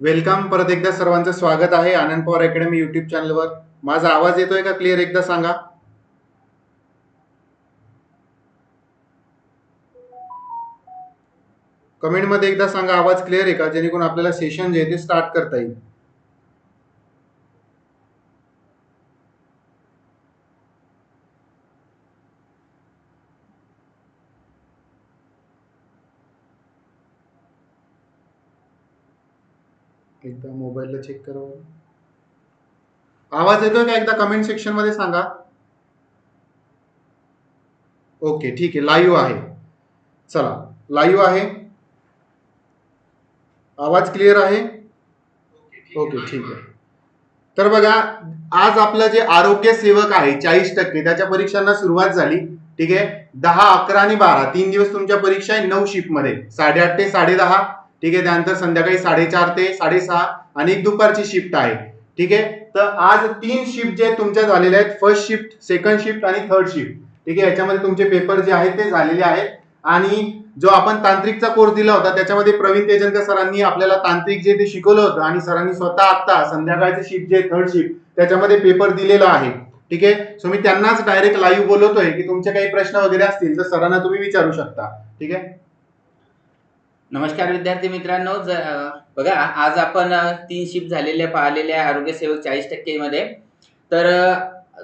Welcome परत एकदा सर्वांचं स्वागत आहे आनंद पवार अकॅडमी युट्यूब चॅनलवर. माझा आवाज येतोय का? क्लिअर एकदा सांगा. कमेंटमध्ये एकदा सांगा आवाज क्लिअर आहे का? जेणेकरून आपल्याला सेशन जे आहे ते स्टार्ट करता येईल. एकदा मोबाईलला चेक करा आवाज येतोय का एकदा कमेंट सेक्शनमध्ये सांगा. ओके ठीक आहे. लाईव्ह आहे. चला. लाईव्ह आहे. आवाज क्लिअर आहे? ओके ठीक आहे. तर बघा आज आपलं जे आरोग्य सेवक आहे चाळीस टक्के त्याच्या परीक्षांना सुरुवात झाली. ठीक आहे? दहा अकरा आणि बारा तीन दिवस तुमच्या परीक्षा आहे नऊ शिफ्टमध्ये साडेआठ ते साडेदहा. ठीक आहे? त्यानंतर संध्याकाळी साडेचार ते साडेसहा आणि एक दुपारची शिफ्ट आहे. ठीक आहे? तर आज तीन शिफ्ट जे तुमच्या झालेल्या आहेत फर्स्ट शिफ्ट सेकंड शिफ्ट आणि थर्ड शिफ्ट ठीक आहे? याच्यामध्ये तुमचे पेपर जे आहेत ते झालेले आहेत. आणि जो आपण तांत्रिकचा कोर्स दिला होता त्याच्यामध्ये प्रवीण तेजनकर सरांनी आपल्याला तांत्रिक जे ते शिकवलं होतं आणि सरांनी स्वतः आत्ता संध्याकाळचे शिफ्ट जे थर्ड शिफ्ट त्याच्यामध्ये पेपर दिलेला आहे. ठीक आहे? सो मी त्यांनाच डायरेक्ट लाईव्ह बोलवतोय की तुमचे काही प्रश्न वगैरे असतील तर सरांना तुम्ही विचारू शकता. ठीक आहे? नमस्कार विद्यार्थी मित्रांनो बघा आज आपण तीन शिफ्ट झालेल्या पाहिलेल्या आरोग्य सेवक चाळीस टक्केमध्ये तर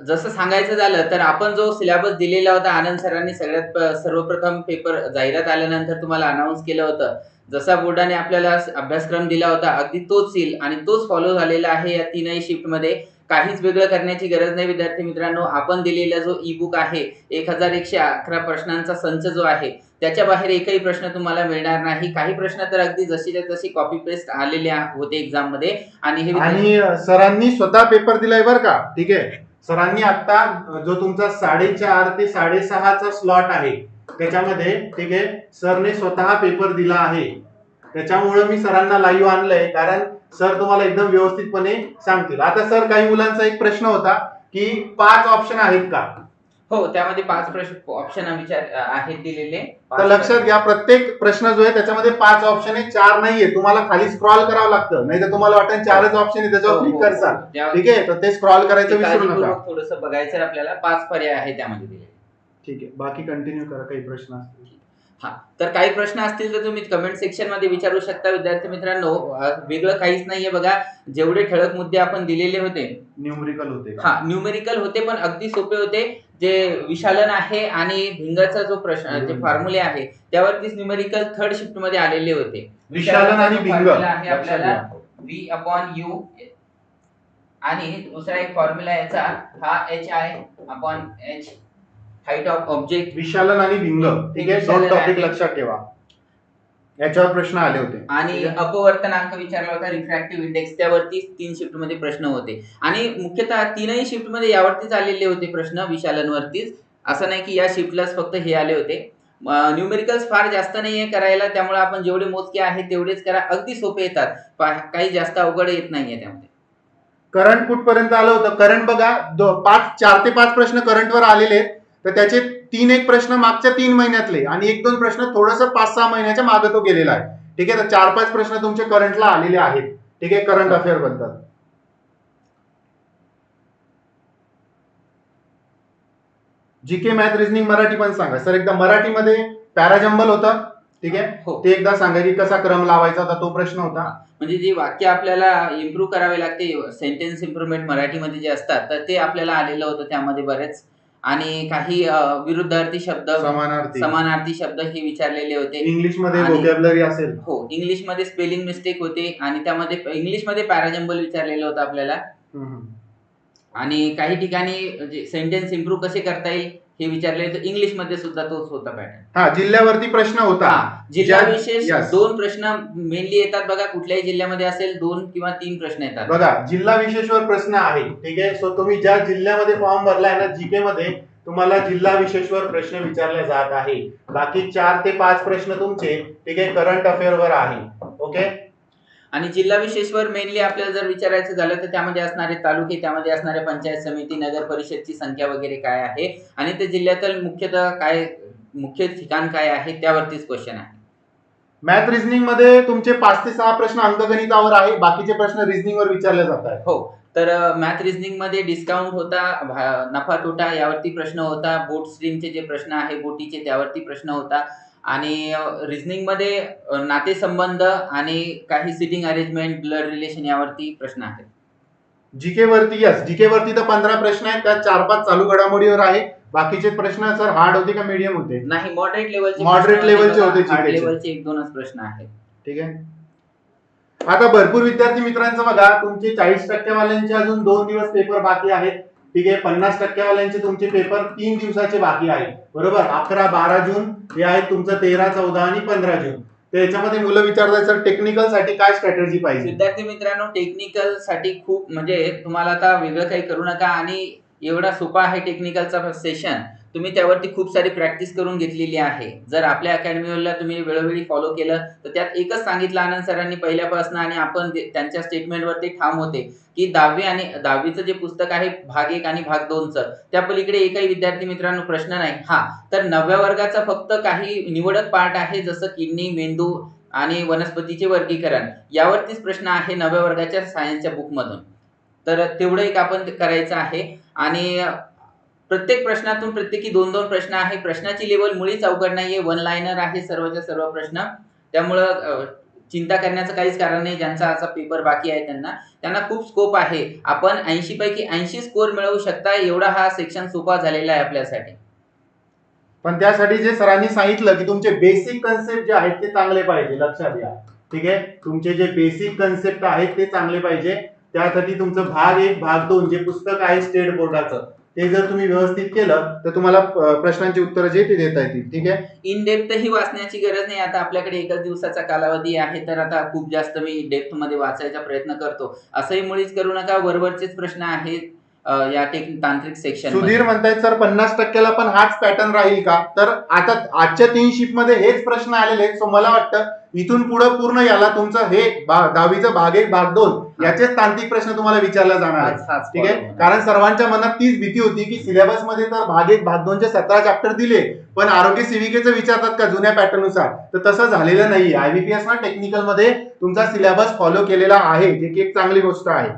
जसं सांगायचं झालं तर आपण जो सिलेबस दिलेला होता आनंद सरांनी सगळ्यात प- सर्वप्रथम पेपर जाहिरात आल्यानंतर तुम्हाला अनाऊन्स केलं होतं. जसा बोर्डाने आपल्याला अभ्यासक्रम दिला होता अगदी तोच सील आणि तोच फॉलो झालेला आहे या तीनही शिफ्टमध्ये काहीच वेगळं करण्याची गरज नाही विद्यार्थी मित्रांनो. आपण दिलेला जो ई बुक आहे एक हजार एकशे अकरा प्रश्नांचा संच जो आहे त्याच्या बाहेर एकही प्रश्न तुम्हाला मिळणार नाही. काही प्रश्न तर अगदी जशीच्या तशी कॉपी पेस्ट आलेले होते एक्झाममध्ये. आणि हे आणि सरांनी स्वतः पेपर दिलाय बरं का? ठीक आहे? सरांनी आता जो तुमचा साडेचार ते साडेसहाचा स्लॉट आहे त्याच्यामध्ये ठीक आहे सरने स्वतः पेपर दिला आहे. त्याच्यामुळे मी सरांना लाईव्ह आणलंय. कारण सर तुम्हाला एकदम व्यवस्थितपणे सांगतील. आता सर काही मुलांचा एक प्रश्न होता की पाच ऑप्शन आहेत का? हो त्यामध्ये पाच प्रश्न ऑप्शन विचार आहेत दिलेले. तर लक्षात घ्या प्रत्येक प्रश्न जो आहे त्याच्यामध्ये पाच ऑप्शन आहे चार नाहीये. तुम्हाला खाली स्क्रॉल करावं लागतं. नाही तर तुम्हाला वाटेल चारच ऑप्शन आहे त्याच्यावर क्लिक करसाल. ठीक आहे? तर ते स्क्रॉल करायचं विसरू नका. थोडस बघायचं आपल्याला. पाच पर्याय आहे त्यामध्ये ठीक आहे. बाकी कंटिन्यू करा काही प्रश्न असतील. हा तर काही प्रश्न असतील तर तुम्ही कमेंट सेक्शनमध्ये विचारू शकता विद्यार्थी मित्रांनो. वेगळं काहीच नाहीये बघा. जेवढे ठळक मुद्दे आपण दिलेले होते. न्यूमरिकल होते? हा न्यूमेरिकल होते पण अगदी सोपे होते. जे विशालन आहे आणि भिंगाचा जो प्रश्न जे फॉर्म्युले आहे त्यावरतीच न्यूमेरिकल थर्ड शिफ्टमध्ये आलेले होते. विशालन आणि formula आहे आपल्याला. व्ही अपॉन यू आणि दुसरा एक फॉर्म्युला याचा हा H I upon H height of object विशालन आणि भिंग ठीक आहे? दोन विशालन टॉपिक आणि- लक्षात ठेवा. याच्यावर प्रश्न आले होते. आणि अपवर्तनांक विचारला होता रिफ्रॅक्टिव्ह इंडेक्स त्यावरती तीन शिफ्टमध्ये प्रश्न होते. आणि मुख्यतः तीनही शिफ्टमध्ये यावरतीच आलेले होते प्रश्न विशालनवरतीच. असं नाही की या शिफ्टलाच फक्त हे आले होते. न्यूमेरिकल्स फार जास्त नाहीये करायला त्यामुळे आपण जेवढे मोजके आहेत तेवढेच करा. अगदी सोपे येतात. पा- काही जास्त अवघड येत नाहीये त्यामध्ये. करंट कुठपर्यंत आलं होतं? करंट बघा दो- पाच चार ते पाच प्रश्न करंटवर आलेले आहेत. तर त्याचे तीन एक प्रश्न मागच्या तीन महिन्यातले आणि एक दोन प्रश्न थोडस पाच सहा महिन्याच्या मागे तो गेलेला आहे. ठीक आहे? तर चार पाच प्रश्न तुमचे करंटला आलेले आहेत. ठीक आहे? Current अफेअरबद्दल. G K math reasoning Marathi पण सांगा. सर एकदा मराठीमध्ये पॅराजंबल होतं. ठीक आहे? हो. ते एकदा सांगा की कसा क्रम लावायचा होता तो प्रश्न होता. म्हणजे जे वाक्य आपल्याला इम्प्रूव्ह करावे लागते सेंटेन्स इम्प्रुव्हमेंट मराठीमध्ये जे असतात तर ते आपल्याला आलेलं होतं त्यामध्ये बरेच. आणि काही अं, विरुद्धार्थी शब्द समानार्थी. समानार्थी शब्द हे विचारलेले होते. इंग्लिशमध्ये आणि- असेल. हो इंग्लिशमध्ये स्पेलिंग मिस्टेक होते आणि त्यामध्ये इंग्लिशमध्ये पॅराजंबल विचारलेलं होतं आपल्याला. हम्म, हम्म. आणि काही ठिकाणी सेंटेन्स इम्प्रूव्ह कसे करता येईल? हे विचारले होते इंग्लिशमध्ये सुद्धा तोच होता पॅटर्न हा जिल्ह्यावरती प्रश्न होता. जिल्हा ज्या- विशेष yes. दोन प्रश्न मेनली येतात बघा कुठल्याही जिल्ह्यामध्ये असेल दोन किंवा तीन प्रश्न येतात. बघा जिल्हा विशेषवर प्रश्न आहे ठीक आहे? सो तुम्ही ज्या जिल्ह्यामध्ये फॉर्म भरलाय ना जीके मध्ये तुम्हाला जिल्हा विशेषवर प्रश्न विचारले जात आहे. बाकी चार ते पाच प्रश्न तुमचे ठीक आहे? करंट अफेअर वर आहे ओके आणि जिल्हा विशेषवर मेनली आपल्याला जर विचारायचं झालं तर त्यामध्ये असणारे तालुके त्यामध्ये असणारे पंचायत समिती नगर परिषदची संख्या वगैरे काय आहे? आणि ते जिल्ह्यातील मुख्यतः काय मुख्य ठिकाण काय आहे? त्यावरतीच क्वेश्चन आहे. मॅथ रिझनिंगमध्ये तुमचे पाच ते सहा प्रश्न अंकगणितावर आहे बाकीचे प्रश्न रिझनिंग वर विचारले जात आहेत. हो तर मॅथ रिझनिंगमध्ये डिस्काउंट होता नफा तोटा यावरती प्रश्न होता बोट स्ट्रीमचे जे प्रश्न आहे बोटीचे त्यावरती प्रश्न होता. आणि रिझनिंगमध्ये अ, नातेसंबंध आणि काही सिटिंग अरेंजमेंट ब्लड रिलेशन यावरती प्रश्न आहेत. जीके वरती यस जीके वरती तर पंधरा प्रश्न आहेत त्यात चार पाच चालू घडामोडीवर आहे बाकीचे प्रश्न सर हार्ड होते का मीडियम होते? नाही मॉडरेट लेवलचे Moderate level चे होते हार्ड. लेवलचे एक दोनच प्रश्न आहेत. ठीक आहे. आता भरपूर विद्यार्थी मित्रांचं बघा तुमचे चाळीस टक्केवाल्यांचे अजून दोन दिवस पेपर बाकी आहेत. ठीक आहे? पन्नास टक्केवाल्यांचे तुमचे पेपर तीन दिवसाचे बाकी आहेत. बरोबर? अकरा बारा जून हे आहेत तुमचं तेरा चौदा आणि पंधरा जून. तर याच्यामध्ये मुलं विचारतात सर टेक्निकलसाठी काय स्ट्रॅटेजी पाहिजे? विद्यार्थी मित्रांनो टेक्निकलसाठी खूप म्हणजे तुम्हाला आता वेगळं काही करू नका आणि एवढा सोपा आहे टेक्निकलचा सेशन तुम्ही त्यावरती खूप सारी प्रॅक्टिस करून घेतलेली आहे. जर आपल्या अकॅडमीला तुम्ही वेळोवेळी फॉलो केलं तर त्यात एकच सांगितलं आनंद सरांनी पहिल्यापासून आणि आपण ते- त्यांच्या स्टेटमेंटवरती ठाम होते की दहावी आणि दहावीचं जे पुस्तक आहे भाग एक आणि भाग दोनचं त्या पलीकडे एकही विद्यार्थी मित्रांनो प्रश्न नाही. हा तर नवव्या वर्गाचा फक्त काही निवडक पार्ट आहे जसं किडनी मेंदू आणि वनस्पतीचे वर्गीकरण. यावरतीच प्रश्न आहे नवव्या वर्गाच्या सायन्सच्या बुकमधून तर तेवढं एक आपण ते करायचं आहे. आणि प्रत्येक प्रश्नातून प्रत्येकी दोन दोन प्रश्न आहे. प्रश्नाची लेवल मुळीच अवघड नाहीये. वन लाईनर आहे सर्वच्या सर्व प्रश्न. त्यामुळं चिंता करण्याचं काहीच कारण नाही. ज्यांचा असा पेपर बाकी आहे त्यांना. त्यांना खूप स्कोप आहे. आपण ऐंशी पैकी ऐंशी स्कोर मिळवू शकता. एवढा हा सेक्शन सोपा झालेला आहे आपल्यासाठी. पण त्यासाठी जे सरांनी सांगितलं की तुमचे बेसिक कन्सेप्ट जे आहेत ते चांगले पाहिजे. लक्षात घ्या. ठीक आहे? तुमचे जे बेसिक कन्सेप्ट आहेत ते चांगले पाहिजे. त्यासाठी तुमचं भाग एक भाग दोन जे पुस्तक आहे स्टेट बोर्डाचं ते जर तुम्ही व्यवस्थित केलं तर तुम्हाला प्रश्नांची उत्तरं जे ते देता येतील. ठीक आहे? इन डेप्थ ही वाचण्याची गरज नाही. आता आपल्याकडे एकच दिवसाचा कालावधी आहे तर आता खूप जास्त मी डेप्थमध्ये वाचायचा प्रयत्न करतो. असंही मुळीच करू नका. वरवरचेच प्रश्न आहेत. या तांत्रिक सेक्शन सुधीर म्हणतायत सर पन्नास टक्क्याला पण हाच पॅटर्न राहील का? तर आता आजच्या तीन शिफ्टमध्ये हेच प्रश्न आलेले आहेत. सो मला वाटतं इथून पुढे पूर्ण याला तुमचं हे दहावीचं भाग एक भाग दोन याचेच तांत्रिक प्रश्न तुम्हाला विचारला जाणार ठीक आहे? कारण सर्वांच्या मनात तीच भीती होती की सिलेबसमध्ये तर भाग एक भाग दोनचे सतरा चॅप्टर दिले पण आरोग्य सेविकेचं विचारतात का जुन्या पॅटर्ननुसार? तर तसं झालेलं नाहीये. आयबीपीएस ना टेक्निकलमध्ये तुमचा सिलेबस फॉलो केलेला आहे जे की एक चांगली गोष्ट आहे.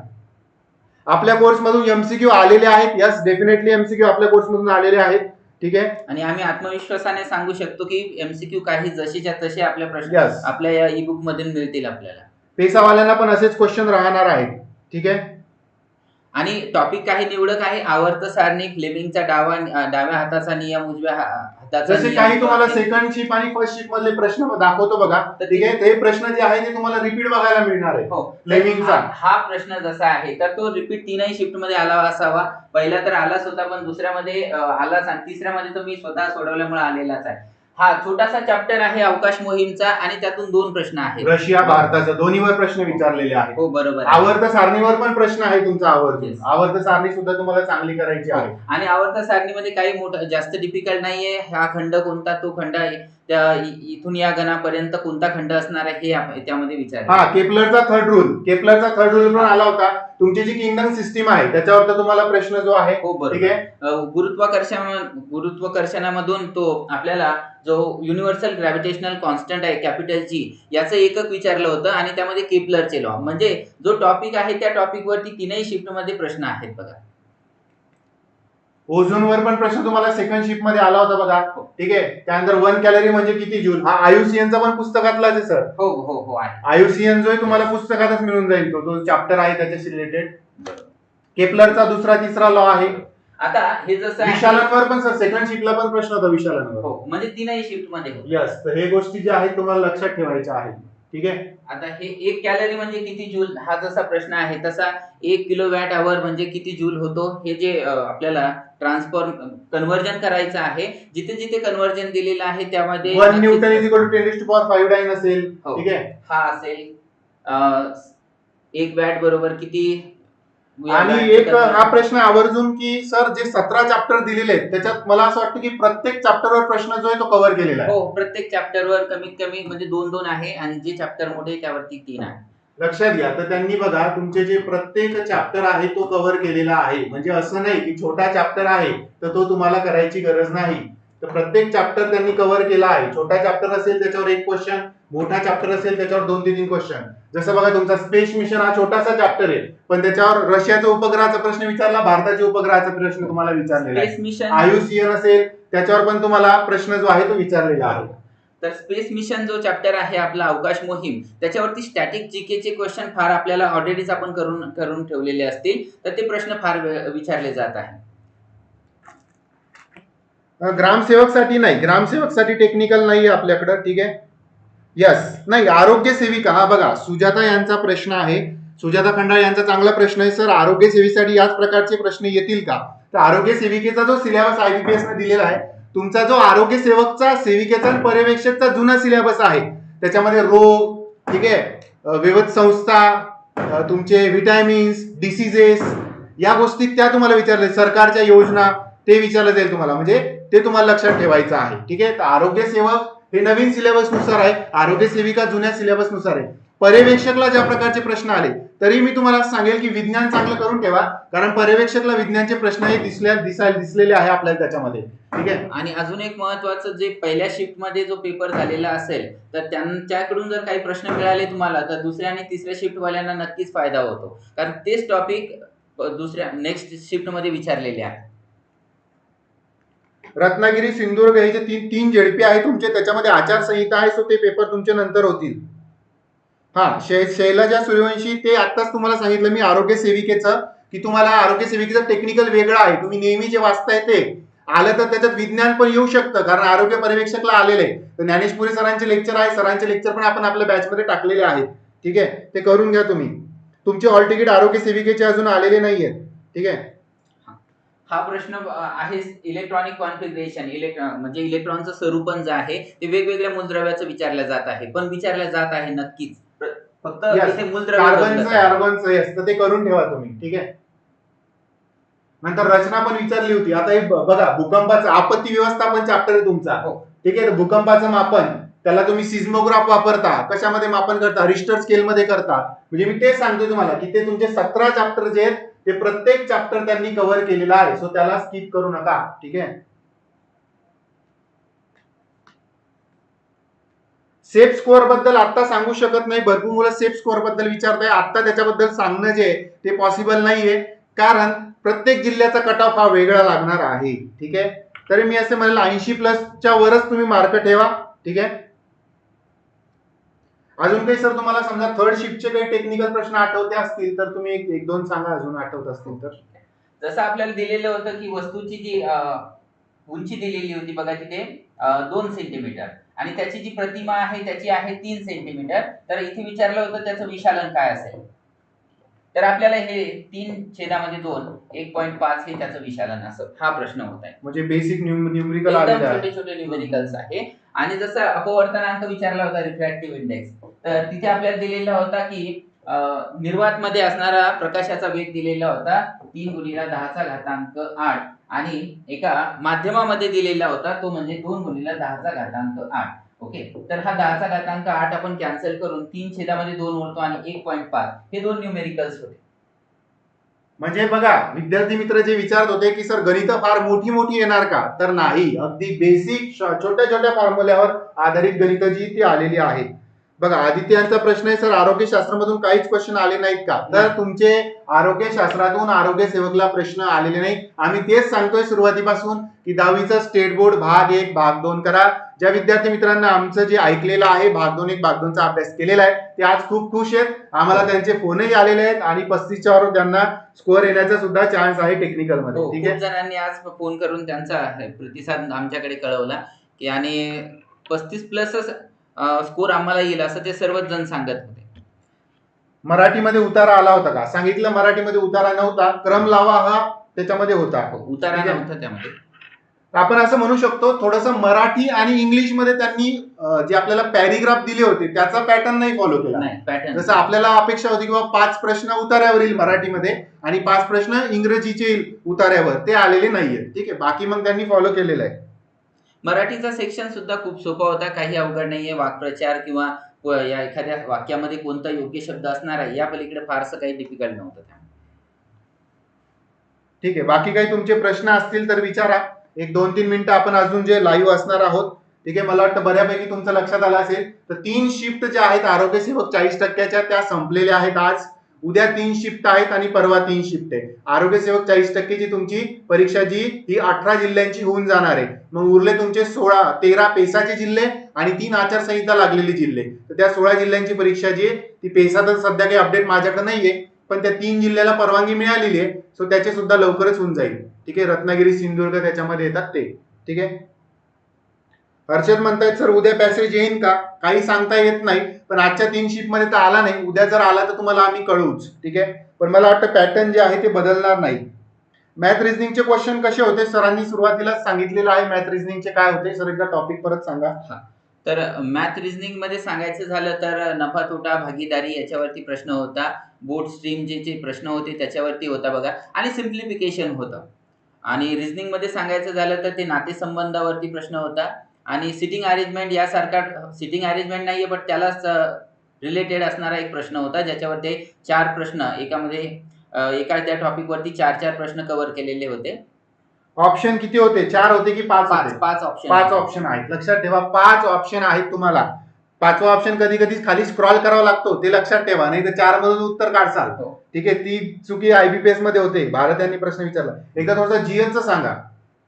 आपल्या कोर्स मधून एमसीक्यू आलेले आहेत. यस डेफिनेटली एमसीक्यू आपल्या कोर्स मधून आलेले आहेत. ठीक आहे? आणि आम्ही आत्मविश्वासाने सांगू शकतो की एमसीक्यू काही जशीच्या तसे आपल्या प्रश्न आपल्या या ई बुक मधून मिळतील आपल्याला. पेसावाल्यांना पण असेच क्वेश्चन राहणार आहेत. ठीक आहे? आणि टॉपिक काही निवडक आहे. आवर्त सारणी फ्लेमिंगचा डावा अ, डाव्या हाताचा नियम उजव्या हा- जसे काही तुम्हाला. सेकंड शिप आणि फर्स्ट शिप मधले प्रश्न दाखवतो बघा. ठीक आहे? ते प्रश्न जे आहे ते तुम्हाला रिपीट बघायला मिळणार आहे. हो. हा प्रश्न जसा आहे तर तो रिपीट तीनही शिफ्टमध्ये आला असावा. पहिला तर आलाच होता पण दुसऱ्यामध्ये आलाच आणि तिसऱ्यामध्ये तो मी स्वतः सोडवल्यामुळे आलेलाच आहे. हा छोटासा चॅप्टर आहे अवकाश मोहीमचा आणि त्यातून दोन प्रश्न आहेत. रशिया भारताचा. दोन्हीवर प्रश्न विचारलेले आहेत. हो बरोबर आहे. आवर्त सारणीवर पण प्रश्न आहे तुमचा आवर्त Yes. आवर्त सारणी सुद्धा तुम्हाला चांगली करायची आहे. आणि आवर्त सारणीमध्ये काही मोठं जास्त डिफिकल्ट नाहीये. हा खंड कोणता? तो खंड आहे. त्या इ- इथून या गणापर्यंत कोणता खंड असणार आहे हे आप- त्यामध्ये विचार हा केपलरचा थर्ड रूल केपलरचा थर्ड रूल पण आला होता. तुमची जी किंगडम सिस्टीम आहे त्याच्यावर तुम्हाला प्रश्न जो आहे हो ठीक बरोबर आहे? अ, गुरुत्वाकर्षण गुरुत्वाकर्षणामधून तो आपल्याला जो युनिव्हर्सल ग्रॅव्हिटेशनल कॉन्स्टंट आहे कॅपिटल जी याचं एकक विचारलं होतं आणि त्यामध्ये केपलरचे लॉ म्हणजे जो टॉपिक आहे त्या टॉपिक वरती तीनही शिफ्टमध्ये प्रश्न आहेत बघा. ओझोनवर पण प्रश्न तुम्हाला सेकंड शिपमध्ये आला होता बघा. ठीक आहे? त्यानंतर वन कॅलरी म्हणजे किती जूल हा आयुसीएनचा पण पुस्तकातलाच आहे सर हो हो हो आहे. आयुसीएन जो आहे तुम्हाला पुस्तकातच मिळून जाईल तो. तो चॅप्टर आहे त्याच्याशी रिलेटेड केपलरचा दुसरा तिसरा लॉ आहे. आता हे जसं विशालनवर पण सर सेकंड शिपला पण प्रश्न होता विशालनवर हो म्हणजे तीनही शिफ्टमध्ये. यस तर हे गोष्टी ज्या आहेत तुम्हाला लक्षात ठेवायच्या आहेत. ठीक आहे? आता हे एक कॅलरी म्हणजे किती जूल हा जसा प्रश्न आहे तसा एक किलो वॅट आवर म्हणजे किती जूल होतो? हे जे आपल्याला ट्रान्सफॉर्म कन्व्हर्जन करायचं आहे जिथे जिथे कन्व्हर्जन दिलेलं आहे त्यामध्ये वन नक्कीच- newton is equal to ten to power five dyne असेल. हो. ठीक आहे? हा असेल. एक वॅट बरोबर किती? आणि एक हा प्रश्न आवर्जून की सर जे सतरा चॅप्टर दिलेले आहेत त्याच्यात मला असं वाटतं की प्रत्येक चॅप्टरवर प्रश्न जो आहे तो कव्हर केलेला आहे. हो प्रत्येक चॅप्टरवर कमीत कमी म्हणजे दोन दोन आहे आणि जे चॅप्टर मोठे त्यावरती तीन आहे. लक्षात घ्या तर त्यांनी बघा तुमचे जे प्रत्येक चॅप्टर आहे तो कव्हर केलेला आहे. म्हणजे असं नाही की छोटा चॅप्टर आहे तर तो तुम्हाला करायची गरज नाही. तर प्रत्येक चॅप्टर त्यांनी कव्हर केला आहे. छोटा चॅप्टर असेल त्याच्यावर एक क्वेश्चन मोठा चॅप्टर असेल त्याच्यावर दोन ते तीन क्वेश्चन जसं बघा तुमचा स्पेस मिशन हा छोटासा चॅप्टर आहे. पण त्याच्यावर रशियाचा उपग्रहाचा प्रश्न विचारला भारताच्या उपग्रहाचा प्रश्न तुम्हाला विचारलेला आहे. स्पेस मिशन आयुसीएन असेल त्याच्यावर पण तुम्हाला प्रश्न जो आहे तो विचारलेला आहे. तर स्पेस मिशन जो चॅप्टर आहे आपला अवकाश मोहीम त्याच्यावरती स्टॅटिक जीके चे क्वेश्चन फार आपल्याला ऑलरेडीच आपण करून करून ठेवलेले असतील तर ते प्रश्न फार विचारले जात आहे ग्रामसेवकसाठी नाही. ग्रामसेवकसाठी टेक्निकल नाही आहे आपल्याकडं ठीक आहे? यस नाही आरोग्य सेविका. हा बघा सुजाता यांचा प्रश्न आहे. सुजाता खंडाळ यांचा चांगला प्रश्न आहे सर आरोग्य सेवेसाठी याच प्रकारचे प्रश्न येतील का? तर आरोग्य सेविकेचा जो सिलेबस आयबीपीएस ने दिलेला आहे तुमचा जो आरोग्य सेवकचा सेविकेचा पर्यवेक्षकचा जुना सिलेबस आहे त्याच्यामध्ये रोग ठीक आहे? विविध संस्था तुमचे व्हिटॅमिन्स डिसिजेस या गोष्टी त्या तुम्हाला विचारले. सरकारच्या योजना ते विचारलं जाईल तुम्हाला. म्हणजे ते तुम्हाला लक्षात ठेवायचं आहे. ठीक आहे? तर आरोग्य सेवक हे नवीन सिलेबसनुसार आहे. आरोग्य सेविका जुन्या सिलेबसनुसार आहे. पर्यवेक्षकला ज्या प्रकारचे प्रश्न आले तरी मी तुम्हाला सांगेल की विज्ञान चांगलं करून ठेवा. कारण पर्यवेक्षकला विज्ञानचे प्रश्न हे दिसल्या दिसायला दिसलेले आहे आपल्याला त्याच्यामध्ये. ठीक आहे? आणि अजून एक महत्वाचं जे पहिल्या शिफ्टमध्ये जो पेपर झालेला असेल तर त्यांच्याकडून जर काही प्रश्न मिळाले तुम्हाला तर दुसऱ्या आणि तिसऱ्या शिफ्ट वाल्यांना नक्कीच फायदा होतो. कारण तेच टॉपिक दुसऱ्या नेक्स्ट शिफ्टमध्ये विचारलेले आहे रत्नागिरी सिंधुदुर्ग हे जे तीन तीन जेडपी आहे तुमचे त्याच्यामध्ये आचारसंहिता आहे सो ते पेपर तुमचे नंतर होतील. हा शै शैलजा सूर्यवंशी ते आत्ताच तुम्हाला सांगितलं मी आरोग्य सेविकेचं की तुम्हाला आरोग्य सेविकेचं टेक्निकल वेगळं आहे. तुम्ही नेहमी जे वाचताय ते आलं तर त्याच्यात विज्ञान पण येऊ शकतं कारण आरोग्य पर्यवेक्षकला आलेले आहे. तर ज्ञानेशपुरी सरांचे लेक्चर आहे सरांचे लेक्चर पण आपण आपल्या बॅचमध्ये टाकलेले आहेत. ठीक आहे? ते करून घ्या तुम्ही. तुमचे हॉल तिकीट आरोग्य सेविकेचे अजून आलेले नाही आहेत ठीक आहे? हा प्रश्न आहे इलेक्ट्रॉनिक कॉन्फिगरेशन इलेक्ट्रॉन म्हणजे इलेक्ट्रॉनचं स्वरूपण जे आहे ते वेगवेगळ्या मूलद्रव्याचं विचारलं जात आहे. पण विचारलं जात आहे नक्कीच. फक्त. इथे मूलद्रव्य कार्बनचं बदलत आहे. आर्गॉनचं हे असतं ते करून ठेवा तुम्ही. ठीक आहे? नंतर रचना पण विचारली होती. आता हे बघा भूकंपाचं आपत्ती व्यवस्थापन चॅप्टर आहे तुमचा. हो. ठीक आहे? भूकंपाचं मापन. त्याला तुम्ही सिस्मोग्राफ वापरता. कशामध्ये मापन करता? रिस्टर स्केल मध्ये करता. म्हणजे मी तेच सांगतो तुम्हाला की ते तुमचे सतरा चॅप्टर जे आहेत ते प्रत्येक चॅप्टर त्यांनी कव्हर केलेला आहे सो त्याला स्किप करू नका ठीक आहे? सेफ स्कोअरबद्दल आता सांगू शकत नाही भरपूर मुलं सेफ स्कोअरबद्दल विचारताय आता त्याच्याबद्दल सांगणं जे ते पॉसिबल नाहीये कारण प्रत्येक जिल्ह्याचा कट ऑफ हा वेगळा लागणार आहे ठीक आहे? तरी मी असे म्हणेल ऐंशी प्लसच्या वरच तुम्ही मार्क ठेवा ठीक आहे? अजून काही सर तुम्हाला समजा थर्ड शिफ्टचे काही टेक्निकल प्रश्न आठवते असतील तर तुम्ही एक एक दोन सांगा अजून आठवत असतील तर. जसं आपल्याला दिलेलं होतं की वस्तूची जी उंची दिलेली होती बघा तिथे दोन सेंटीमीटर आणि त्याची जी प्रतिमा आहे त्याची आहे तीन सेंटीमीटर तर इथे विचारलं होतं त्याचं विशालन काय असेल? तर आपल्याला हे तीन छेदामध्ये दोन एक पॉईंट पाच हे त्याचं विशालन असं हा प्रश्न होत आहे. म्हणजे बेसिक न्यूमरिकल छोटे छोटे न्यूमेरिकल्स आहे. आणि जसं अपवर्तनांक विचारला होता रिफ्रॅक्टिव्ह इंडेक्स तर तिथे आपल्याला दिलेला होता की निर्वात मध्ये असणारा प्रकाशाचा वेग दिलेला होता तीन गुणीला दहाचा घातांक आठ. आणि एका माध्यमामध्ये दिलेला होता तो म्हणजे दोन गुणीला दहाचा घातांक आठ. ओके? तर हा दहाचा घातांक आठ आपण कॅन्सल करून तीन छेदामध्ये दोन उरतो आणि एक पॉईंट पाच. हे दोन न्यूमेरिकल्स होते. म्हणजे बघा विद्यार्थी मित्र जे विचारत होते की सर गणित फार मोठी मोठी येणार का? तर नाही. अगदी बेसिक छोट्या छोट्या फॉर्म्युल्यावर आधारित गणित जी ती आलेली आहेत बघा आदित्य यांचा प्रश्न आहे सर आरोग्य शास्त्रामधून काहीच क्वेश्चन आले नाहीत का? तर तुमचे आरोग्य शास्त्रातून आरोग्य सेवकला प्रश्न आलेले नाही आम्ही तेच सांगतोय सुरुवातीपासून की दहावीचा स्टेट बोर्ड भाग एक भाग दोन करा. ज्या विद्यार्थी मित्रांना आमचं जे ऐकलेलं आहे भाग दोन एक भाग दोनचा अभ्यास केलेला आहे ते आज खूप खुश आहेत. आम्हाला त्यांचे फोनही आलेले आहेत आणि पस्तीसच्या वर त्यांना स्कोअर येण्याचा सुद्धा चान्स आहे टेक्निकलमध्ये. हो ठीक आहे? जणांनी आज फोन करून त्यांचा प्रतिसाद आमच्याकडे कळवला की आणि पस्तीस प्लसच स्कोर आम्हाला येईल असं ते सर्वच जण सांगत होते. मराठीमध्ये उतारा आला होता का? सांगितलं मराठीमध्ये उतारा नव्हता. क्रम लावा हा त्याच्यामध्ये होता. हो, उतारा. नव्हता त्यामध्ये. आपण असं म्हणू शकतो थोडस मराठी आणि इंग्लिशमध्ये त्यांनी जे आपल्याला पॅरिग्राफ दिले होते त्याचा पॅटर्न नाही फॉलो केला. नाही जसं आपल्याला अपेक्षा होती की बाबा पाच प्रश्न उतार्यावर येईल मराठीमध्ये आणि पाच प्रश्न इंग्रजीचे येईल उतार्यावर ते आलेले नाहीये ठीक आहे? बाकी मग त्यांनी फॉलो केलेलं आहे. मराठीचा सेक्शन सुद्धा खूप सोपा होता. काही अवघड नाहीये. वाक्प्रचार किंवा या एखाद्या वाक्यामध्ये कोणता योग्य शब्द असणार आहे या पलीकडे फारसं काही डिफिकल्ट नव्हतं त्यामध्ये. ठीक आहे. बाकी काही तुमचे प्रश्न असतील तर विचारा. एक दोन तीन मिनिटं आपण अजून जे लाईव्ह असणार आहोत ठीक आहे? मला वाटतं बऱ्यापैकी तुमचं लक्षात आलं असेल. तर तीन शिफ्ट ज्या आहेत आरोग्य सेवक चाळीस टक्क्याच्या त्या संपलेल्या आहेत आज. उद्या तीन शिफ्ट आहेत आणि परवा तीन शिफ्ट आहे आरोग्य सेवक चाळीस टक्केची तुमची परीक्षा जी ही अठरा जिल्ह्यांची होऊन जाणार आहे. मग उरले तुमचे सोळा तेरा पेसाचे जिल्हे आणि तीन आचारसंहिता लागलेले जिल्हे. तर त्या सोळा जिल्ह्यांची परीक्षा जी आहे ती पेसा तर सध्या काही अपडेट माझ्याकडे नाहीये पण त्या तीन जिल्ह्याला परवानगी मिळालेली आहे. सो त्याचे सुद्धा लवकरच होऊन जाईल. ठीक आहे? रत्नागिरी सिंधुदुर्ग त्याच्यामध्ये येतात ते. ठीक आहे? हर्षद म्हणतायत सर उद्या पॅसेज येईन का? काही सांगता येत नाही पण आजच्या तीन शिपमध्ये तर आला नाही. उद्या जर आला तर तुम्हाला आम्ही कळवूच. ठीक आहे? पण मला वाटतं पॅटर्न जे आहे ते बदलणार नाही. मॅथ रिझनिंगचे क्वेश्चन कसे होते? सरांनी सुरुवातीलाच सांगितलेलं आहे. मॅथ रिझनिंगचे काय होते? सर एकदा टॉपिक परत सांगा. तर मॅथ रिझनिंगमध्ये सांगायचं झालं तर नफा तोटा भागीदारी याच्यावरती प्रश्न होता. बोट स्ट्रीम जे जे प्रश्न होते त्याच्यावरती होता बघा. आणि सिम्प्लिफिकेशन होतं. आणि रिझनिंगमध्ये सांगायचं झालं तर ते नातेसंबंधावरती प्रश्न होता. आणि सिटिंग अरेंजमेंट यासारखा सिटिंग अरेंजमेंट नाहीये बट त्यालाच रिलेटेड असणारा एक प्रश्न होता ज्याच्यावरती चार प्रश्न एकामध्ये एका त्या टॉपिक वरती चार चार प्रश्न कव्हर केलेले होते. ऑप्शन किती होते? चार होते की पाच पाच पाच ऑप्शन पाच ऑप्शन आहेत. लक्षात ठेवा पाच ऑप्शन आहेत तुम्हाला. पाचवा ऑप्शन कधी कधी खाली स्क्रॉल करावा लागतो ते लक्षात ठेवा नाही तर चार मधून उत्तर काढसाल. हो. ठीक आहे ती चुकी आयबीपीएसमध्ये होते. भारत यांनी प्रश्न विचारला. एकदा थोडासा जीएस च सांगा.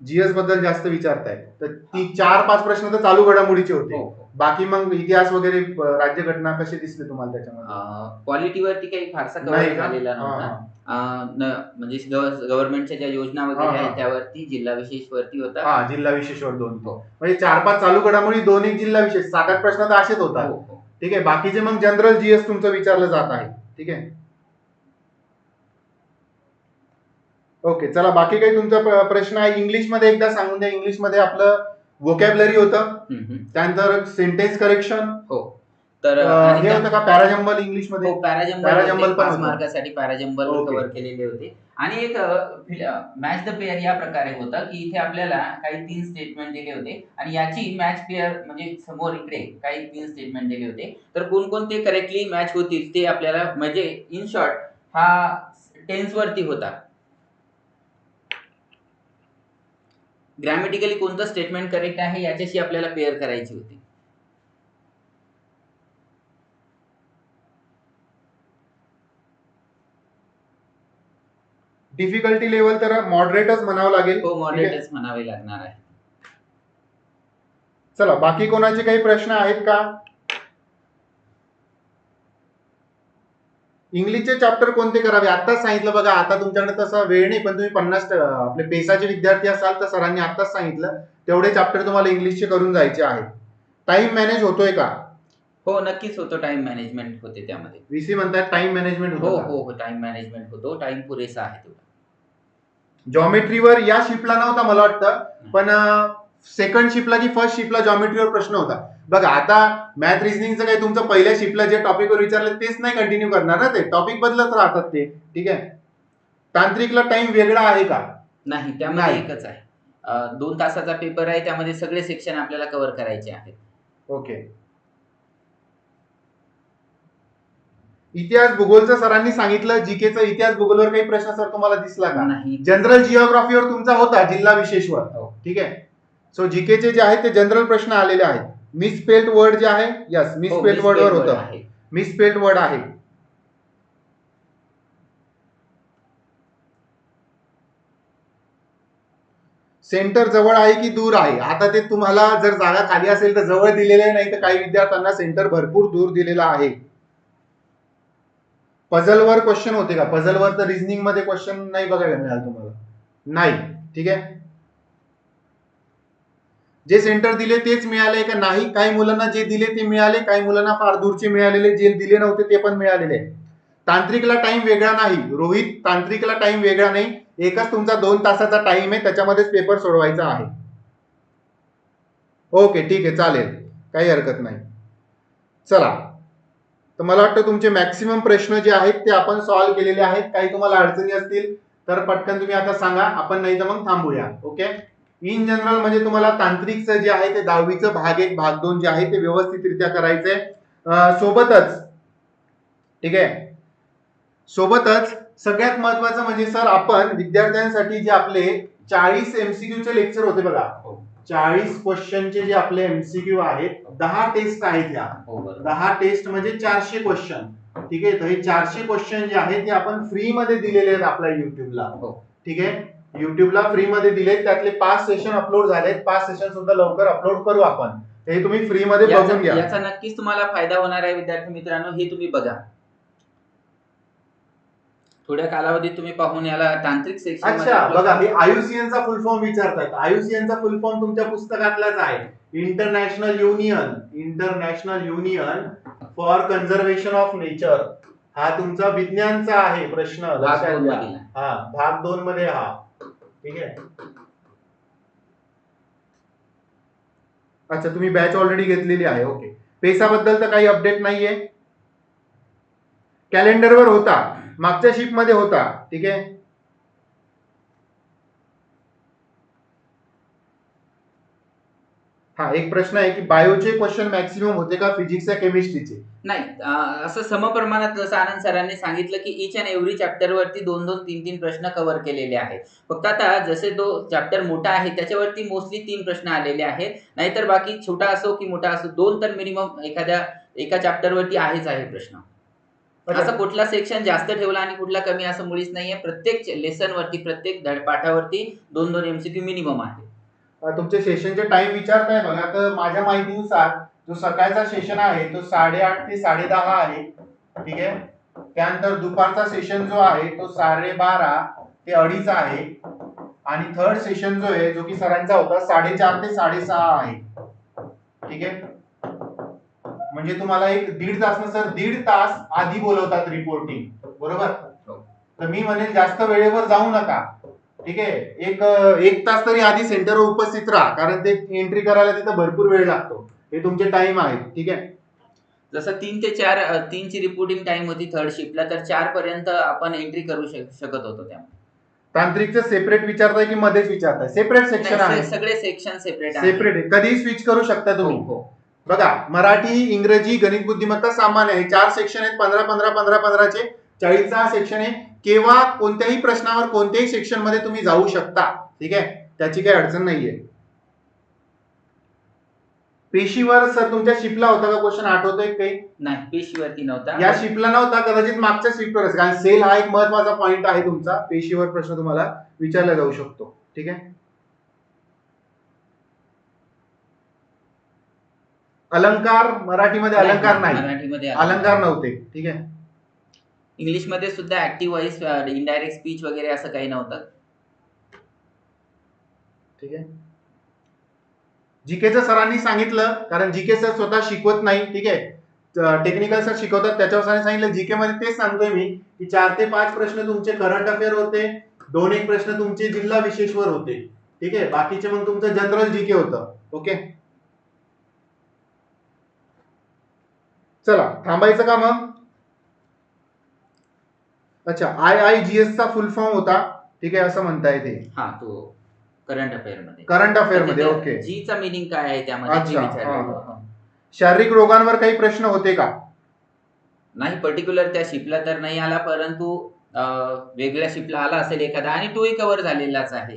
जीएसबद्दल जास्त विचारताय. तर ती चार पाच प्रश्न तर चालू घडामोडीचे होते. हो, हो. बाकी मग इतिहास वगैरे राज्यघटना कसे दिसले तुम्हाला त्याच्यामध्ये? क्वालिटीवरती काही फारसा नाही कव्हर का? झालेला नव्हता. म्हणजे गव्हर्नमेंटच्या ज्या योजना वगैरे. आहेत त्यावरती जिल्हा विशेष वरती होता. हा जिल्हा विशेषवर दोन. हो. म्हणजे चार पाच चालू घडामोडी दोन एक जिल्हा विशेष. सात आठ प्रश्न तर असेच होतात. ठीक आहे बाकीचे मग जनरल जीएस तुमचं विचारलं जात आहे. ठीक आहे? ओके चला बाकी काही तुमचा प्र- प्रश्न आहे इंग्लिशमध्ये एकदा सांगून द्या. इंग्लिशमध्ये आपलं वोकॅबलरी होतं. त्यानंतर सेंटेन्स करेक्शन तर हे होतं का पॅराजंबल इंग्लिशमध्ये हो पॅराजंबल पाच. मार्कासाठी पॅराजंबल. कव्हर केलेले होते. आणि एक मॅच द पेअर या प्रकारे होता की इथे आपल्याला काही तीन स्टेटमेंट दिले होते आणि याची मॅच पेअर म्हणजे समोर इकडे काही तीन स्टेटमेंट दिले होते. तर कोणकोणते करेक्टली मॅच होतील ते आपल्याला म्हणजे इन शॉर्ट हा टेन्स वरती होता. ग्रॅमेटिकली कोणतं स्टेटमेंट करेक्ट आहे याच्याशी आपल्याला पेअर करायची होती. डिफिकल्टी लेवल तर मॉडरेटच म्हणावं लागेल. हो? मॉडरेटच म्हणावे लागणार आहे. चला बाकी कोणाचे काही प्रश्न आहेत का? इंग्लिशचे चॅप्टर कोणते करावे? आताच सांगितलं बघा आता तुमच्याकडे तसा वेळ नाही पण तुम्ही पन्नास आपले पेसाचे विद्यार्थी असाल तर सरांनी आताच सांगितलं तेवढे चॅप्टर तुम्हाला इंग्लिशचे करून जायचे आहेत. टाइम मॅनेज होतोय का? हो नक्कीच होतो. टाइम मॅनेजमेंट होते त्यामध्ये. व्हीसी म्हणतात टाइम मॅनेजमेंट हो होतो हो हो टाइम मॅनेजमेंट होतो. टाइम पुरेसा आहे तेवढा. जॉमेट्रीवर या शिफ्टला नव्हता मला वाटतं पण सेकंड शिफ्टला की फर्स्ट शिफ्टला जॉमेट्रीवर प्रश्न होता. बघा आता मॅथ रिझनिंगचं काही तुमचं पहिल्या शिफ्टला जे टॉपिकवर विचारलं तेच नाही कंटिन्यू करणार ना ते. टॉपिक बदलत राहतात ते. ठीक आहे? तांत्रिकला टाइम वेगळा आहे का? नाही त्यामध्ये नाही. एकच आहे. दोन तासाचा पेपर आहे त्यामध्ये सगळे सेक्शन आपल्याला कव्हर करायचे आहेत. ओके. इतिहास भूगोलचं सरांनी सांगितलं जीकेचा इतिहास भूगोलवर काही प्रश्न सर तुम्हाला दिसला का? नाही. जनरल जिओग्राफीवर तुमचा होता जिल्हा विशेषवर. हो. ठीक आहे? सो जीकेचे जे आहेत ते जनरल प्रश्न आलेले आहेत. मिसपेल्ट वर्ड जे आहे यस misspelled वर्डवर word होतं. आहे. मिसपेल्ट वर्ड आहे. सेंटर जवळ आहे की दूर आहे? आता ते तुम्हाला जर जागा खाली असेल तर जवळ दिलेले आहे, नाही तर काही विद्यार्थ्यांना सेंटर भरपूर दूर दिलेला आहे. पझलवर क्वेश्चन होते का? पझलवर तर रिझनिंगमध्ये क्वेश्चन नाही बघायला मिळाल तुम्हाला. नाही. ठीक आहे? जे सेंटर दिले तेच मिळाले का नाही? काही मुलांना जे दिले ते मिळाले काही मुलांना फार दूरचे मिळालेले जे दिले नव्हते ते पण मिळालेले. तांत्रिकला टाइम वेगळा नाही. रोहित तांत्रिकला टाइम वेगळा नाही. एकच तुमचा दोन तासाचा टाइम आहे त्याच्यामध्येच पेपर सोडवायचा आहे. ओके ठीक आहे चालेल. काही हरकत नाही. चला. तर मला वाटतं तुमचे मॅक्सिमम प्रश्न जे आहेत ते आपण सॉल्व्ह केलेले आहेत. काही तुम्हाला अडचणी असतील तर पटकन तुम्ही आता सांगा. आपण नाही तर मग थांबूया. ओके इन जनरल म्हणजे तुम्हाला तांत्रिकचं जे आहे ते दहावीचं भाग एक भाग दोन जे आहे ते व्यवस्थितरित्या करायचंय. सोबतच ठीक आहे? सोबतच सगळ्यात महत्वाचं म्हणजे सर आपण विद्यार्थ्यांसाठी जे आपले चाळीस एमसीक्यू चे लेक्चर होते बघा. हो. चाळीस क्वेश्चनचे जे आपले एमसीक्यू आहेत दहा टेस्ट आहेत ह्या हो दहा टेस्ट म्हणजे चारशे क्वेश्चन ठीक आहे? तर हे चारशे क्वेश्चन जे आहेत ते आपण फ्री मध्ये दिलेले आहेत आपल्या युट्यूबला हो. ठीक आहे? युट्यूबला फ्री मध्ये दिलेत त्यातले पाच सेशन अपलोड झालेत. पाच सेशन सुद्धा लवकर अपलोड करू आपण. हे तुम्ही फ्री मध्ये बघून घ्या. याचा नक्कीच तुम्हाला फायदा होणार आहे विद्यार्थी मित्रांनो. हे तुम्ही बघा. थोड्या कालावधीत तुम्ही पाहून याला तांत्रिक सेक्शन अच्छा बघा हे आयुसीएन चा फुल फॉर्म विचारतात. आयुसीएन चा फुल फॉर्म तुमच्या पुस्तकातलाच आहे. International union international union for conservation of nature हा तुमचा विज्ञानचा आहे प्रश्न. लक्षात घ्या. हा भाग दोन मध्ये हा. ठीक आहे? अच्छा तुम्ही बॅच ऑलरेडी घेतलेली आहे ओके पेसाबद्दल तर काही अपडेट नाहीये. कॅलेंडरवर होता. मागच्या शिपमध्ये होता ठीक आहे? हा एक प्रश्न आहे की बायोचे क्वेश्चन मॅक्सिमम होते का फिजिक्सच्या केमिस्ट्रीचे नाही असं समप्रमाणात जसं आनंद सरांनी सांगितलं की इच अँड एव्हरी चॅप्टर वरती दोन दोन तीन तीन प्रश्न कव्हर केलेले आहेत. फक्त आता जसे तो चॅप्टर मोठा आहे त्याच्यावरती मोस्टली तीन प्रश्न आलेले आहेत. नाहीतर बाकी छोटा असो की मोठा असो दोन तर मिनिमम एखाद्या एका चॅप्टर वरती आहेच आहे प्रश्न. असं कुठला सेक्शन जास्त ठेवला आणि कुठला कमी असं मुळीच नाहीये. प्रत्येक लेसन वरती प्रत्येक धडपाठावरती दोन दोन एमसीक्यू मिनिमम आहे. तुमचे सेशनचे टाइम विचारताय बघा. तर माझ्या माहितीनुसार जो सकाळचा सेशन आहे तो साडेआठ ते साडेदहा आहे. ठीक आहे? त्यानंतर दुपारचा सेशन जो आहे तो साडेबारा ते अडीच आहे. आणि थर्ड सेशन जो आहे जो की सरांचा होता साडेचार ते साडेसहा आहे. ठीक आहे? म्हणजे तुम्हाला एक दीड तास सर दीड तास आधी बोलवतात रिपोर्टिंग बरोबर? हो. तर मी म्हणेल जास्त वेळेवर जाऊ नका. ठीक आहे? एक एक तास तरी आधी सेंटरवर उपस्थित राहा कारण ते एंट्री करायला तिथं भरपूर वेळ लागतो. हे तुमचे टाइम आहेत ठीक आहे? जसं तीन ते चार अ, तीनची रिपोर्टिंग टाइम होती थर्ड शिफ्टला तर चार पर्यंत आपण एंट्री करू शक- शकत होतो त्यामध्ये तांत्रिकचं सेपरेट विचारताय की मध्येच विचारताय? सेपरेट सेक्शन नाही, आहे से- सगळे सेक्शन सेपरेट आहे सेपरेट आहे. कधीही स्विच करू शकता तुम्ही. हो, हो. बघा मराठी इंग्रजी गणित बुद्धिमत्ता सामान्य आहे. चार सेक्शन आहेत पंधरा पंधरा पंधरा पंधराचे. चाळीसचा सेक्शन आहे. केव्हा कोणत्याही प्रश्नावर कोणत्याही सेक्शनमध्ये तुम्ही जाऊ शकता. ठीक आहे? त्याची काही अडचण नाहीये. पेशीवर सर तुमच्या शिपला होता का क्वेश्चन आठवतोय काही? नाही पेशीवरती नव्हता. या शिपला नव्हता कदाचित मागच्या शिफ्टवर कारण सेल हा एक महत्त्वाचा पॉइंट आहे तुमचा. पेशीवर प्रश्न तुम्हाला विचारला जाऊ शकतो. ठीक आहे? अलंकार मराठीमध्ये अलंकार नाही मराठीमध्ये अलंकार नव्हते. ठीक आहे? इंग्लिशमध्ये सुद्धा ऍक्टिव्ह व्हॉइस इनडायरेक्ट स्पीच वगैरे असं काही नव्हतं. ठीक आहे? जीकेचं सरांनी सांगितलं कारण जीके सर स्वतः शिकवत नाही ठीक आहे? टेक्निकल सर शिकवतात त्याच्यावर सरांनी सांगितलं जीके मध्ये तेच सांगतोय मी की चार ते पाच प्रश्न तुमचे करंट अफेअर होते दोन एक प्रश्न तुमचे जिल्हा विशेषवर होते ठीक आहे? बाकीचे मग तुमचं जनरल जीके होतं ओके चला थांबायचं का मग? अच्छा आय आय जी एस चा फुल फॉर्म होता. ठीक आहे असं म्हणता येते हा तो करंट अफेअरमध्ये. करंट अफेअरमध्ये ओके जी चा मिनिंग काय आहे त्यामध्ये? अच्छा, ते विचारलेलं हा, होतं. शारीरिक रोगांवर काही प्रश्न होते का? नाही पर्टिक्युलर त्या शिपला तर नाही आला परंतु अं, वेगळ्या शिपला आला असेल एखादा आणि तोही कव्हर झालेलाच आहे.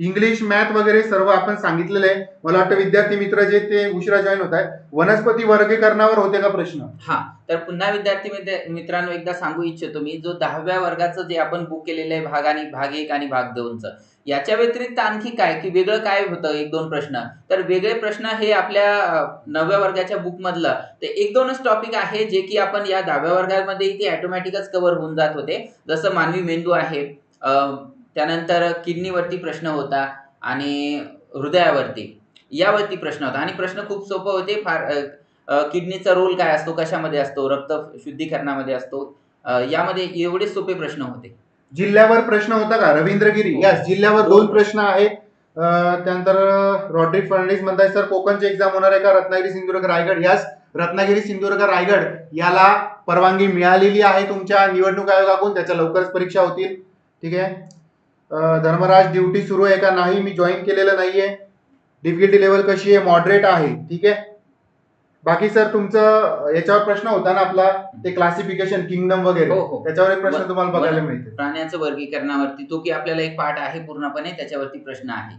इंग्लिश मॅथ वगैरे सर्व आपण सांगितलेलं आहे. मला वाटतं विद्यार्थी मित्र जे ते उशिरा जॉईन होत आहेत वनस्पती वर्गीकरणावर होते का प्रश्न? हा तर पुन्हा विद्यार्थी मित्रांनो एकदा सांगू इच्छितो मी जो दहाव्या वर्गाचं जे आपण बुक केलेलं आहे भाग आणि भाग एक आणि भाग दोनचं याच्या व्यतिरिक्त आणखी काय? की वेगळं काय होतं? एक दोन प्रश्न. तर वेगळे प्रश्न हे आपल्या नवव्या वर्गाच्या बुक मधलं ते एक दोनच टॉपिक आहे जे की आपण या दहाव्या वर्गामध्ये इथे ऑटोमॅटिकच कव्हर होऊन जात होते. जसं मानवी मेंदू आहे त्यानंतर किडनीवरती प्रश्न होता आणि हृदयावरती यावरती प्रश्न होता. आणि प्रश्न खूप सोपं होते. फार किडनीचा रोल काय असतो? कशामध्ये असतो? रक्त शुद्धीकरणामध्ये असतो? यामध्ये एवढे सोपे प्रश्न होते. जिल्ह्यावर प्रश्न होता का? रवींद्रगिरी. यस जिल्ह्यावर दोन प्रश्न आहेत. त्यानंतर रॉड्रिक फर्नांडिस म्हणताय सर कोकणची एक्झाम होणार आहे का? रत्नागिरी सिंधुदुर्ग रायगड. यस रत्नागिरी सिंधुदुर्ग रायगड याला परवानगी मिळालेली आहे तुमच्या निवडणूक आयोगाकडून. त्याच्या लवकरच परीक्षा होतील. ठीक आहे? धर्मराज ड्युटी सुरू आहे का नाही? मी जॉईन केलेलं नाहीये. डिफिकल्टी लेवल कशी आहे? मॉडरेट आहे. ठीक आहे? बाकी सर तुमचं याच्यावर प्रश्न होता ना आपला? ते क्लासिफिकेशन किंगडम वगैरे. हो, हो. त्याच्यावर एक प्रश्न तुम्हाला बघायला मिळते. प्राण्याचं वर्गीकरणावरती तो की आपल्याला एक पाठ आहे पूर्णपणे त्याच्यावरती प्रश्न आहे.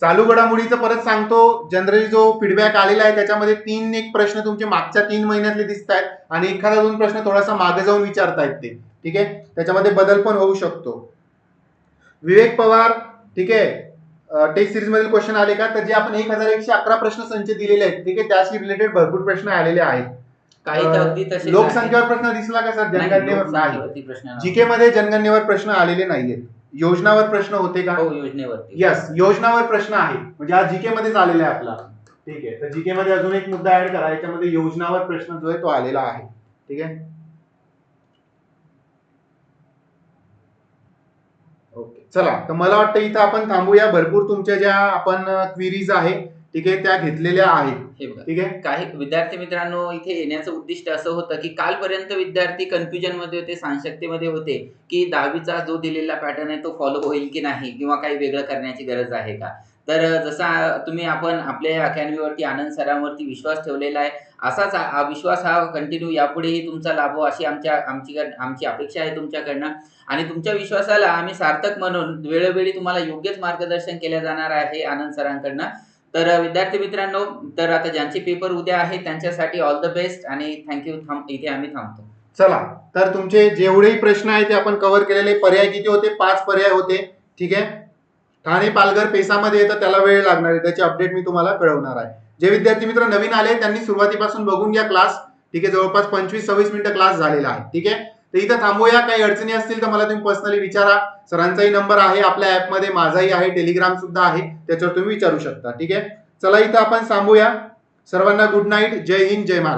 चालू घडामोडीचं परत सांगतो. जनरली जो फीडबॅक आलेला आहे त्याच्यामध्ये तीन एक प्रश्न तुमचे मागच्या तीन महिन्यातले दिसत आहेत आणि एखादा दोन प्रश्न थोडासा मागे जाऊन विचारतायत ते. ठीक आहे? त्याच्यामध्ये बदल पण होऊ शकतो. विवेक पवार ठीक आहे. टेस्ट सिरीज मधील क्वेश्चन आले का? तर जे आपण एक हजार एकशे अकरा प्रश्न संच दिलेले आहेत ठीक आहे त्याशी रिलेटेड भरपूर प्रश्न आलेले आहेत. काही तसे लोकसंख्येवर प्रश्न दिसला का सर? जनगणनेवर नाही. जीके मध्ये जनगणनेवर प्रश्न आलेले नाहीयेत. योजनावर प्रश्न होते का? हो योजनेवरती. यस योजनावर प्रश्न आहे. म्हणजे हा जीके मध्येच आलेला आहे आपला. ठीक आहे. तर जीके मध्ये अजून एक मुद्दा ऍड करा. याच्यामध्ये योजनावर प्रश्न जो आहे तो आलेला आहे. ठीक आहे ओके चला. तर मला वाटतं इथं आपण थांबूया. भरपूर तुमच्या ज्या आपण क्विरीज आहे ठीक आहे त्या घेतलेल्या आहेत. ठीक आहे? काही विद्यार्थी मित्रांनो इथे येण्याचं उद्दिष्ट असं होतं की कालपर्यंत विद्यार्थी कन्फ्युजनमध्ये होते सांशक्तीमध्ये होते की दहावीचा जो दिलेला पॅटर्न आहे तो फॉलो होईल की नाही किंवा काही वेगळं करण्याची गरज आहे का? तर जसा तुम्ही आपण आपल्या अकॅडमीवरती आनंद सरांवरती विश्वास ठेवलेला आहे असाच हा विश्वास हा कंटिन्यू यापुढेही तुमचा लाभो अशी आमच्या आमची आमची अपेक्षा आहे तुमच्याकडनं. आणि तुमच्या विश्वासाला आम्ही सार्थक म्हणून वेळोवेळी तुम्हाला योग्यच मार्गदर्शन केलं जाणार आहे आनंद सरांकडनं. तर विद्यार्थी मित्रांनो तर आता ज्यांचे पेपर उद्या आहे त्यांच्यासाठी ऑल द बेस्ट आणि थँक्यू थांब इथे आम्ही थांबतो. चला तर तुमचे जेवढेही प्रश्न आहेत ते आपण कव्हर केलेले पर्याय किती होते? पाच पर्याय होते. ठीक आहे? ठाणे पालघर पेसामध्ये येतं त्याला वेळ लागणार आहे. त्याची अपडेट मी तुम्हाला कळवणार आहे. जे विद्यार्थी मित्र नवीन आले त्यांनी सुरुवातीपासून बघून घ्या क्लास ठीक आहे जवळपास पंचवीस सव्वीस मिनिटं क्लास झालेला आहे. ठीक आहे? तर इथं थांबूया काही अडचणी असतील तर मला तुम्ही पर्सनली विचारा. सरांचाही नंबर आहे आपल्या ऍपमध्ये माझाही आहे टेलिग्राम सुद्धा आहे. त्याच्यावर तुम्ही विचारू शकता. ठीक आहे? चला इथं आपण थांबूया. सर्वांना गुड नाईट जय हिंद जय महाराज